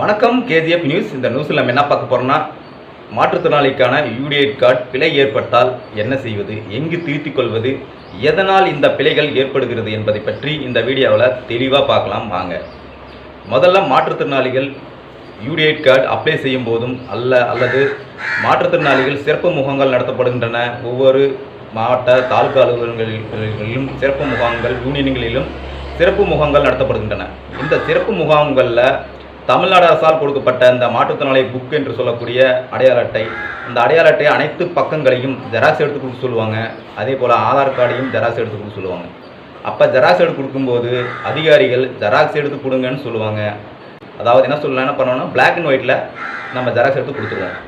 வணக்கம் KGF news. இந்த நியூஸில் நம்ம என்ன பார்க்க போகிறோம்னா மாற்றுத்திறனாளிக்கான யூடிஐட் கார்டு பிழை ஏற்பட்டால் என்ன செய்வது எங்கு திருத்திக் கொள்வது எதனால் இந்த பிழைகள் ஏற்படுகிறது என்பதை பற்றி இந்த வீடியோவில் தெளிவாக பார்க்கலாம் வாங்க. முதல்ல மாற்றுத்திறனாளிகள் யூடிஐட் கார்டு அப்ளை செய்யும் போதும் அல்ல அல்லது மாற்றுத்திறனாளிகள் சிறப்பு முகாம்கள் நடத்தப்படுகின்றன. ஒவ்வொரு மாவட்ட தாலுகா அலுவலகங்களிலும் சிறப்பு முகாம்கள் யூனியன்களிலும் சிறப்பு முகாம்கள் நடத்தப்படுகின்றன. இந்த சிறப்பு முகாம்களில் தமிழ்நாடு அரசால் கொடுக்கப்பட்ட இந்த மாற்றுத்திறனாளி புக் என்று சொல்லக்கூடிய அடையாள அட்டை இந்த அடையாள அட்டை அனைத்து பக்கங்களையும் ஜெராக்ஸ் எடுத்து கொடுக்க சொல்லுவாங்க. அதே போல் ஆதார் கார்டையும் ஜெராக்ஸ் எடுத்து கொடுக்க சொல்லுவாங்க. அப்போ ஜெராக்ஸ் எடுத்து கொடுக்கும்போது அதிகாரிகள் ஜெராக்ஸ் எடுத்து கொடுங்கன்னு சொல்லுவாங்க. அதாவது என்ன சொல்லலாம் என்ன பண்ணோன்னா பிளாக் அண்ட் ஒயிட்டில் நம்ம ஜெராக்ஸ் எடுத்து கொடுத்துருவோம்.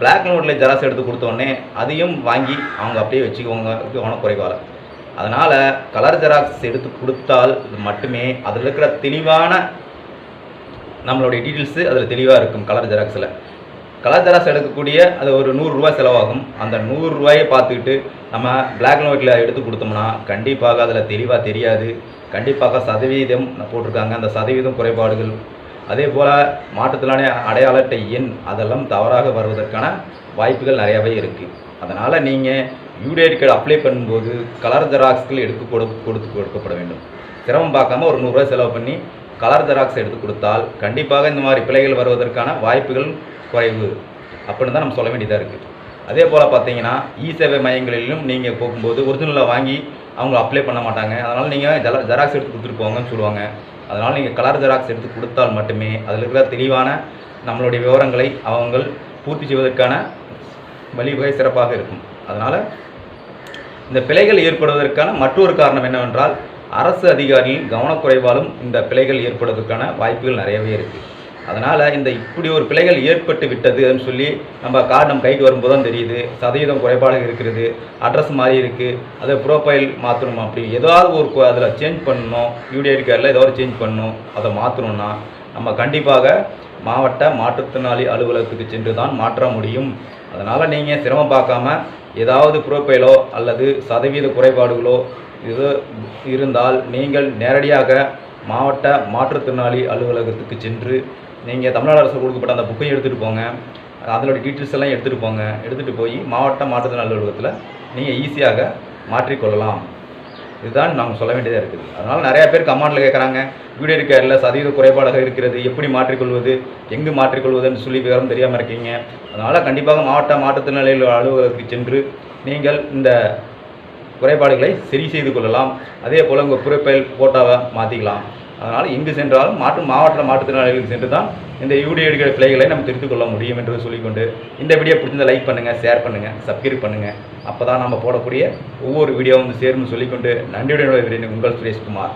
பிளாக் அண்ட் ஒயிட்டில் ஜெராக்ஸ் எடுத்து கொடுத்தோடனே அதையும் வாங்கி அவங்க அப்படியே வச்சுக்குவாங்க கவனக்குறைவால் அதனால் கலர் ஜெராக்ஸ் எடுத்து கொடுத்தால் மட்டுமே அதில் இருக்கிற தெளிவான நம்மளுடைய டீட்டெயில்ஸு அதில் தெளிவாக இருக்கும் கலர் ஜெராக்ஸில் கலர் ஜெராக்ஸ் எடுக்கக்கூடிய அது ஒரு நூறுரூவா செலவாகும். அந்த நூறுரூவாயை பார்த்துக்கிட்டு நம்ம பிளாக் அண்ட் ஒயிட்டில் எடுத்து கொடுத்தோம்னா கண்டிப்பாக அதில் தெளிவாக தெரியாது. கண்டிப்பாக சதவீதம் போட்டிருக்காங்க. அந்த சதவீதம் குறைபாடுகள். அதே போல் மாற்றுத்திறனாளி அடையாள அட்டை எண் அதெல்லாம் தவறாக வருவதற்கான வாய்ப்புகள் நிறையாவே இருக்குது அதனால் நீங்கள் யூடிஐடி கார்டு அப்ளை பண்ணும்போது கலர் ஜெராக்ஸ்கள் எடுத்து கொடு கொடுத்து கொடுக்கப்பட வேண்டும். சிரமம் பார்க்காம ஒரு நூறுரூவா செலவு பண்ணி கலர் ஜெராக்ஸ் எடுத்து கொடுத்தால் கண்டிப்பாக இந்த மாதிரி பிழைகள் வருவதற்கான வாய்ப்புகள் குறைவு. அப்படின்னு தான் நம்ம சொல்ல வேண்டியதாக இருக்குது அதே போல் பார்த்தீங்கன்னா இ e சேவை மையங்களிலும் நீங்கள் போகும்போது ஒரிஜினலாக வாங்கி அவங்க அப்ளை பண்ண மாட்டாங்க. அதனால் நீங்கள் ஜெரா ஜெராக்ஸ் எடுத்து கொடுத்துட்டு போங்கன்னு சொல்லுவாங்க. அதனால் நீங்கள் கலர் ஜெராக்ஸ் எடுத்து கொடுத்தால் மட்டுமே அதில் இருக்கிற தெளிவான நம்மளுடைய விவரங்களை அவங்க பூர்த்தி செய்வதற்கான வழிவகை சிறப்பாக இருக்கும். அதனால் இந்த பிழைகள் ஏற்படுவதற்கான மற்றொரு காரணம் என்னவென்றால் அரசு அதிகாரியின் கவனக்குறைவாலும் இந்த பிழைகள் ஏற்படுவதற்கான வாய்ப்புகள் நிறையவே இருக்குது அதனால் இந்த இப்படி ஒரு பிழைகள் ஏற்பட்டு விட்டதுன்னு சொல்லி நம்ம கார்டு நம்ம கைக்கு வரும்போது தான் தெரியுது. சதவீதம் குறைபாடு இருக்கிறது. அட்ரஸ் மாதிரி இருக்குது அதை ப்ரோஃபைல் மாற்றணும் அப்படி. ஏதாவது ஒரு அதில் சேஞ்ச் பண்ணணும். யூடிஐடி கார்டில் ஏதாவது சேஞ்ச் பண்ணணும். அதை மாற்றணும்னா நம்ம கண்டிப்பாக மாவட்ட மாற்றுத்திறனாளி அலுவலகத்துக்கு சென்று தான் மாற்ற முடியும். அதனால் நீங்கள் சிரமம் பார்க்காம ஏதாவது ப்ரோஃபைலோ அல்லது சதவீத குறைபாடுகளோ இது இருந்தால் நீங்கள் நேரடியாக மாவட்ட மாற்றுத்திறனாளி அலுவலகத்துக்கு சென்று நீங்கள் தமிழ்நாடு அரசு கொடுக்கப்பட்ட அந்த புக்கையும் எடுத்துகிட்டு போங்க. அதனோட டீட்டெயில்ஸ் எல்லாம் எடுத்துகிட்டு போங்க. எடுத்துகிட்டு போய் மாவட்ட மாற்றுத்திறனாளி அலுவலகத்தில் நீங்கள் ஈஸியாக மாற்றிக்கொள்ளலாம் இதுதான் நாங்கள் சொல்ல வேண்டியதாக இருக்குது. அதனால் நிறையா பேர் கமாண்டில் கேட்குறாங்க வீடியோ இருக்கார்ல சதவீத குறைபாடாக இருக்கிறது எப்படி மாற்றிக்கொள்வது எங்கு மாற்றிக்கொள்வதுன்னு சொல்லி விவரம் தெரியாமல் இருக்கீங்க. அதனால் கண்டிப்பாக மாவட்ட மாற்றுத்திறனாளி அலுவலகத்துக்கு சென்று நீங்கள் இந்த குறைபாடுகளை சரி செய்து கொள்ளலாம். அதே போல் உங்கள் ப்ரொஃபைல் ஃபோட்டோவை மாற்றிக்கலாம் அதனால் எங்கு சென்றாலும் மாற்று மாவட்ட மாற்றுத்திறனாளிகளுக்கு சென்று தான் இந்த யூடியோ எடுக்கிற பிழைகளை நம்ம தெரிந்து கொள்ள முடியும் என்று சொல்லிக்கொண்டு இந்த வீடியோ பிடிச்சிருந்தா லைக் பண்ணுங்கள் ஷேர் பண்ணுங்கள் சப்ஸ்கிரைப் பண்ணுங்கள் அப்போ தான் நம்ம போடக்கூடிய ஒவ்வொரு வீடியோவும் வந்து சேரும்னு சொல்லிக்கொண்டு நன்றியுடன் உங்கள் சுரேஷ்குமார்.